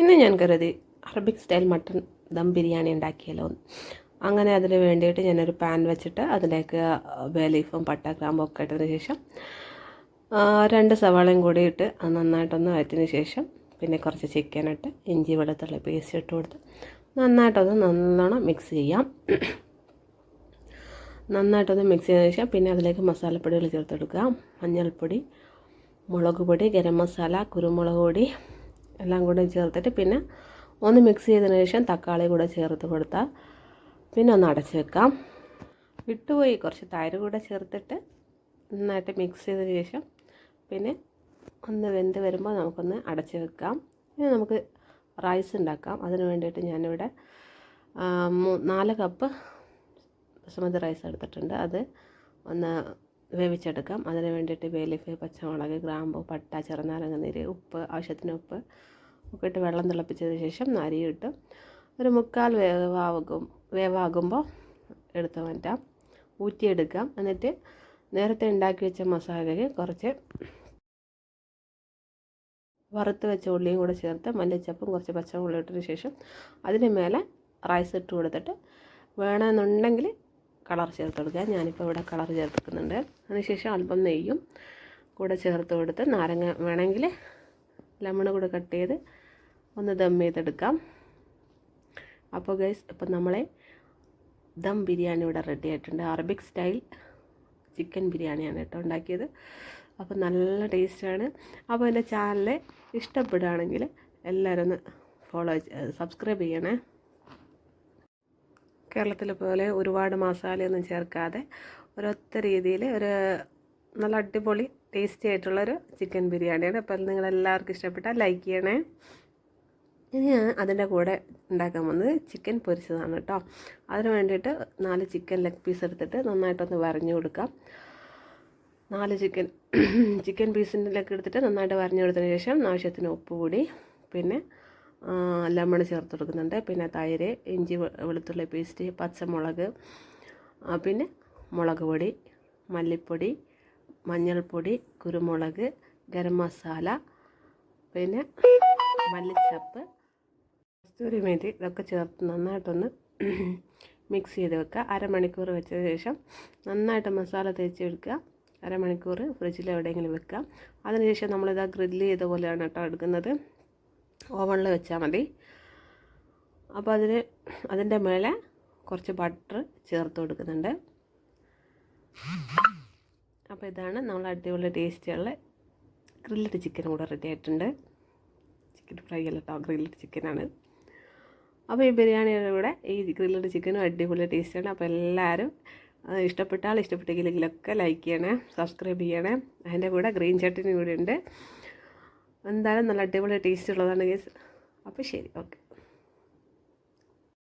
ഇന്ന് ഞാൻ കരുതി Arabic style mutton dum biryani ഉണ്ടാക്കിയല്ലോ അങ്ങനെ അതിന് വേണ്ടിയിട്ട് ഞാനൊരു പാൻ വെച്ചിട്ട് അതിലേക്ക് ബേ ലീഫും പട്ട ഗ്രാമ്പും ഒക്കെ ഇട്ടതിന് ശേഷം രണ്ട് സവാളയും കൂടി ഇട്ട് നന്നായിട്ടൊന്ന് വയറ്റിന് ശേഷം പിന്നെ കുറച്ച് ചിക്കൻ ഇട്ട് ഇഞ്ചി വെളുത്തുള്ളി പേസ്റ്റ് ഇട്ട് കൊടുത്ത് നന്നായിട്ടൊന്ന് നല്ലോണം മിക്സ് ചെയ്യാം. നന്നായിട്ടൊന്ന് മിക്സ് ചെയ്തതിന് ശേഷം പിന്നെ അതിലേക്ക് മസാലപ്പൊടികൾ ചേർത്തെടുക്കുക മഞ്ഞൾപ്പൊടി മുളക് പൊടി ഗരം മസാല കുരുമുളക് പൊടി എല്ലാം കൂടെ ചേർത്തിട്ട് പിന്നെ ഒന്ന് മിക്സ് ചെയ്തതിന് ശേഷം തക്കാളി കൂടെ ചേർത്ത് കൊടുത്താൽ പിന്നെ ഒന്ന് അടച്ച് വെക്കാം. വിട്ടുപോയി. കുറച്ച് തൈര് കൂടെ ചേർത്തിട്ട് നന്നായിട്ട് മിക്സ് ചെയ്തതിന് ശേഷം പിന്നെ ഒന്ന് വെന്ത് വരുമ്പോൾ നമുക്കൊന്ന് അടച്ച് വെക്കാം. ഇനി നമുക്ക് റൈസ് ഉണ്ടാക്കാം. അതിന് വേണ്ടിയിട്ട് ഞാനിവിടെ നാല് കപ്പ് ബസുമതി റൈസ് എടുത്തിട്ടുണ്ട്. അത് ഒന്ന് വേവിച്ചെടുക്കാം. അതിന് വേണ്ടിയിട്ട് വേലിഫ് പച്ചമുളക് ഗ്രാമ്പു പട്ട ചെറുനാരങ്ങ നീര് ഉപ്പ് ആവശ്യത്തിന് ഉപ്പ് ഒക്കെ ഇട്ട് വെള്ളം തിളപ്പിച്ചതിന് ശേഷം അരിയിട്ട് ഒരു മുക്കാൽ വേവാകും വേവാകുമ്പോൾ എടുത്ത് മാറ്റാം ഊറ്റിയെടുക്കാം. എന്നിട്ട് നേരത്തെ ഉണ്ടാക്കി വെച്ച മസാലയ്ക്ക് കുറച്ച് വറുത്ത് വെച്ച ഉള്ളിയും കൂടെ ചേർത്ത് മല്ലിച്ചപ്പും കുറച്ച് പച്ചമുളക് ഇട്ടതിന് ശേഷം അതിന് മേലെ റൈസ് ഇട്ട് കൊടുത്തിട്ട് വേണമെന്നുണ്ടെങ്കിൽ കളർ ചേർത്ത് കൊടുക്കുക. ഞാനിപ്പോൾ ഇവിടെ കളർ ചേർത്തിക്കുന്നുണ്ട് അതിനുശേഷം അല്പം നെയ്യും കൂടെ ചേർത്ത് കൊടുത്ത് നാരങ്ങ വേണമെങ്കിൽ ലെമൺ കൂടെ കട്ട് ചെയ്ത് ഒന്ന് ദം ചെയ്തെടുക്കാം. അപ്പോൾ ഗൈസ് ഇപ്പം നമ്മളെ ദം ബിരിയാണി ഇവിടെ റെഡി ആയിട്ടുണ്ട്. അറബിക് സ്റ്റൈൽ ചിക്കൻ ബിരിയാണിയാണ് കേട്ടോ ഉണ്ടാക്കിയത്. അപ്പോൾ നല്ല ടേസ്റ്റാണ് അപ്പോൾ എന്റെ ചാനൽ ഇഷ്ടപ്പെടുകയാണെങ്കിൽ എല്ലാവരും ഒന്ന് ഫോളോ സബ്സ്ക്രൈബ് ചെയ്യണേ. കേരളത്തിലെ പോലെ ഒരുപാട് മസാലയൊന്നും ചേർക്കാതെ ഒരൊറ്റ രീതിയിൽ ഒരു നല്ല അടിപൊളി ടേസ്റ്റി ആയിട്ടുള്ളൊരു ചിക്കൻ ബിരിയാണിയാണ്. അപ്പോൾ നിങ്ങൾ എല്ലാവർക്കും ഇഷ്ടപ്പെട്ടാൽ ലൈക്ക് ചെയ്യണേ. ഇനി ഞാൻ അതിന്റെ കൂടെ ഉണ്ടാക്കാൻ പോകുന്നത് ചിക്കൻ പൊരിച്ചതാണ് കേട്ടോ. അതിന് വേണ്ടിയിട്ട് നാല് ചിക്കൻ ലെഗ് പീസ് എടുത്തിട്ട് നന്നായിട്ടൊന്ന് വരഞ്ഞു കൊടുക്കാം. നാല് ചിക്കൻ ചിക്കൻ പീസിന്റെ ലെഗ് എടുത്തിട്ട് നന്നായിട്ട് വരഞ്ഞു കൊടുത്തതിന് ശേഷം ആവശ്യത്തിന് ഉപ്പ് കൂടി പിന്നെ ലെമൺ ചേർത്ത് കൊടുക്കുന്നുണ്ട്. പിന്നെ തൈര് ഇഞ്ചി വെളുത്തുള്ളി പേസ്റ്റ് പച്ചമുളക് പിന്നെ മുളക് പൊടി മല്ലിപ്പൊടി മഞ്ഞൾപ്പൊടി കുരുമുളക് ഗരം മസാല പിന്നെ മല്ലിച്ചപ്പ് കസ്തൂരി മേത്തി ഇതൊക്കെ ചേർത്ത് നന്നായിട്ടൊന്ന് മിക്സ് ചെയ്ത് വെക്കുക. അരമണിക്കൂർ വെച്ച ശേഷം നന്നായിട്ട് മസാല തേച്ച് എടുക്കുക അരമണിക്കൂർ ഫ്രിഡ്ജിൽ എവിടെയെങ്കിലും വെക്കുക. അതിനുശേഷം നമ്മളിത് ഗ്രില്ല് ചെയ്ത പോലെയാണ് കേട്ടോ എടുക്കുന്നത്. ഓവണിൽ വെച്ചാൽ മതി. അപ്പോൾ അതിന് അതിന്റെ മേലെ കുറച്ച് ബട്ടർ ചേർത്ത് കൊടുക്കുന്നുണ്ട്. അപ്പോൾ ഇതാണ് നമ്മൾ അടിപൊളി ടേസ്റ്റിയുള്ള ഗ്രില്ലഡ് ചിക്കൻ കൂടെ റെഡി ആയിട്ടുണ്ട്. ചിക്കൻ ഫ്രൈ അല്ല കേട്ടോ ഗ്രില്ലഡ് ചിക്കനാണ് അപ്പോൾ ഈ ബിരിയാണിയുടെ കൂടെ ഈ ഗ്രില്ലഡ് ചിക്കനും അടിപൊളി ടേസ്റ്റാണ് അപ്പോൾ എല്ലാവരും ഇഷ്ടപ്പെട്ടാൽ ഇഷ്ടപ്പെട്ടെങ്കിലെങ്കിലൊക്കെ ലൈക്ക് ചെയ്യണേ സബ്സ്ക്രൈബ് ചെയ്യണേ. അതിന്റെ കൂടെ ഗ്രീൻ ചട്ടിനും കൂടെ ഉണ്ട്. എന്തായാലും നല്ല അടിപൊളി ടേസ്റ്റ് ഉള്ളതാണ് ഗേസ് അപ്പോൾ ശരി ഓക്കെ